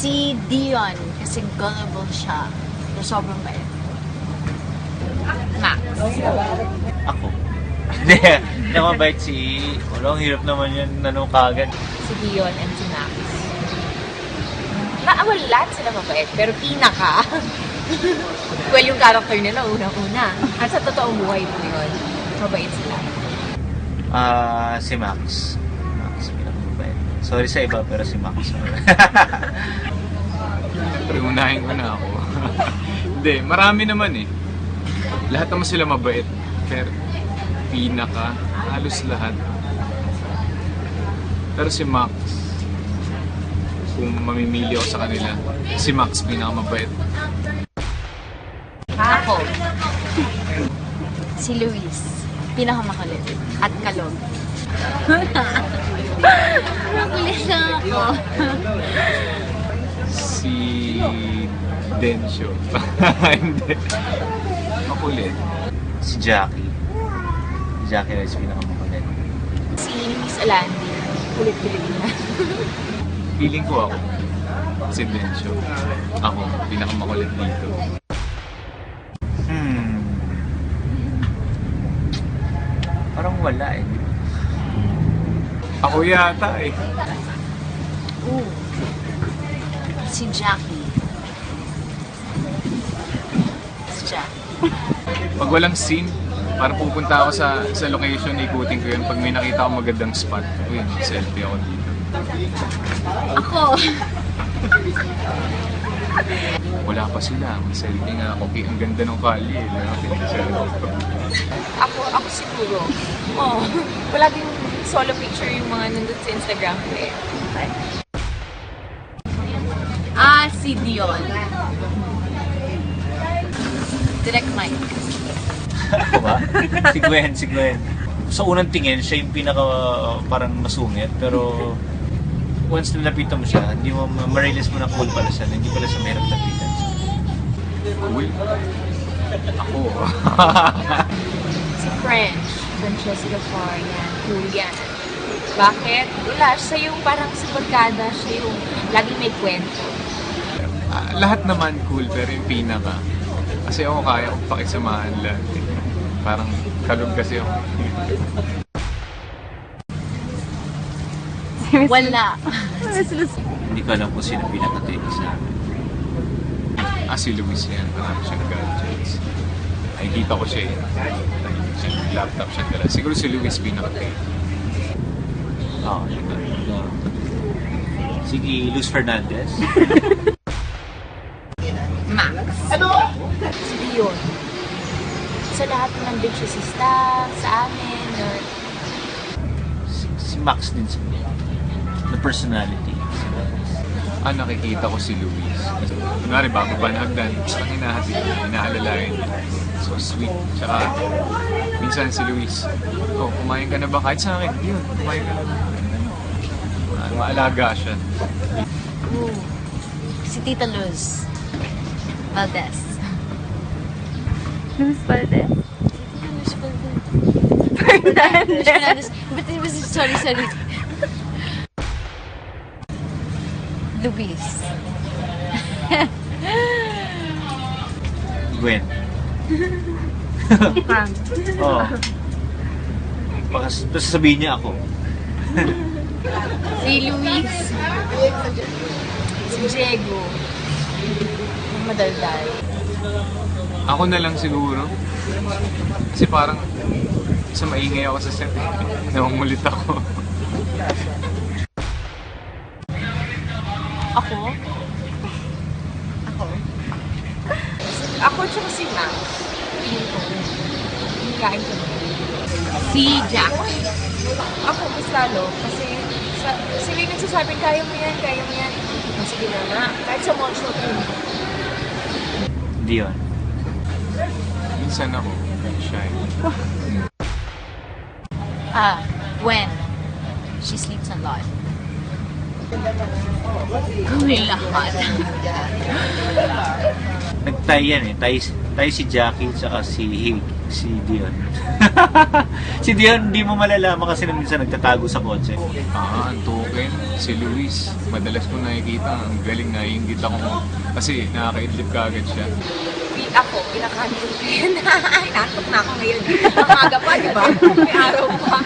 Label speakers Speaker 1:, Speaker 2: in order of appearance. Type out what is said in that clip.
Speaker 1: Si Dion, kasi gullible siya. Pero sobrang bait. Max.
Speaker 2: Ako. Hindi, hindi ako mabait si... Wala, ang hirap naman yun, nanong kagad.
Speaker 1: Si Dion and si Max. Ma, well, lahat sila mabait. Pero pinaka. well, yung character nila unang-una. At sa totoong buhay po yun. Mabait sila.
Speaker 2: Ah, si Max. Max, pinakamabait. Sorry sa iba, pero si Max.
Speaker 3: Pero unahin ko na ako. Hindi, marami naman eh. Lahat naman sila mabait. Pero pinaka, halos lahat. Pero si Max, kung mamimili ako sa kanila, si Max pinakamabait.
Speaker 1: Ako. Si Luis. Pinakamakulit. At kalog. Makulit lang ako.
Speaker 3: Densyo. Hindi. Makulit.
Speaker 2: si Jackie. Si Jackie Rice, pinakamakulit.
Speaker 1: Si Luis Alandi. Kulit-kulit niya.
Speaker 3: Feeling ko ako. Si Densyo. Ako, pinakamakulit dito.
Speaker 2: Hmm. Parang wala eh.
Speaker 3: Ako yata eh.
Speaker 1: Ooh. Si Jackie. Si Jackie.
Speaker 3: Pag walang scene, para pupunta ako sa sa location, ikutin ko yun. Pag may nakita ako magandang spot, uy, selfie ako dito.
Speaker 1: Ako.
Speaker 3: Wala pa sila, may selfie nga ako. Okay, ang ganda ng kalye, eh. Pinag-selfie ko.
Speaker 1: Ako, ako siguro. Oh, wala din solo picture yung mga nandun sa Instagram ko eh. Si Dion. Direct mic.
Speaker 2: Ako ba? si Gwen, si Gwen. Sa unang tingin, siya yung pinaka parang masungit. Pero once nalapitan mo siya, hindi mo ma- ma-realize mo na cool pala siya. Hindi pala siya mahirap lapitan.
Speaker 3: Cool. Ako.
Speaker 1: Si French. Francesca Florian. Cool yan. Bakit? Wala, siya yung parang sa barkada, siya yung laging may kwento.
Speaker 3: Ah, lahat naman cool, pero yung pinaka. Kasi ako kaya kong pakisamahan lahat. eh. Parang kalog kasi ako.
Speaker 1: Wala.
Speaker 2: Hindi ko alam kung sino pinakatinig sa amin.
Speaker 3: Ah, si Luis yan. Marami siyang gadgets. Ay, kita ko siya eh. Siya, laptop siya dala. Siguro si Luis pinaka-tape.
Speaker 2: Oo, siya ba? Sige, Luz Fernandez.
Speaker 1: Max. Si Dion. Sa bitch sa staff, sa amin, or
Speaker 2: si, si Max din sa na personality.
Speaker 3: Ah, nakikita ko si Luis. Kunwari, bago pa nahagdan, parang hinahatid niya, inaalalayan niya. So sweet. Tsaka, minsan si Luis, oh, kumain ka na ba? Kahit sa akin, yun, kumain ka na ba? Ah, maalaga siya.
Speaker 1: Ooh. Si Tita Luz. Valdez.
Speaker 4: Luz Valdez?
Speaker 1: Valdez. Luz Fernandez. But it was, sorry, sorry. Luis.
Speaker 2: Gwen.
Speaker 4: Frank.
Speaker 2: Oo. Baka tapos sasabihin niya ako.
Speaker 1: Si Luis. Si Diego. Madaldal.
Speaker 3: Ako na lang siguro. Kasi parang sa maingay ako sa set. Namangulit ako.
Speaker 1: Ako? Ako? Ako tsaka si Max. Feeling ko. Si Jack. Ako, mas lalo. Kasi sa, sila yung nagsasabing, kaya mo yan, kaya mo yan. Sige na nga. Kahit sa mall shopping.
Speaker 3: Minsan ako, shy.
Speaker 1: Ah, when? She sleeps a lot. Gawin lahat.
Speaker 2: Nag-tie yan eh. Tie, tie si Jackie tsaka si si Dion. si Dion, hindi mo malalaman kasi nung minsan nagtatago sa kotse.
Speaker 3: Ah, ang token. si Luis, madalas ko nakikita, ang galing na ingit ako. Kasi nakakaidlip ka agad siya week
Speaker 1: ako, pinakain ko yun. Na ako ngayon. Ang aga pa, di ba? May araw pa.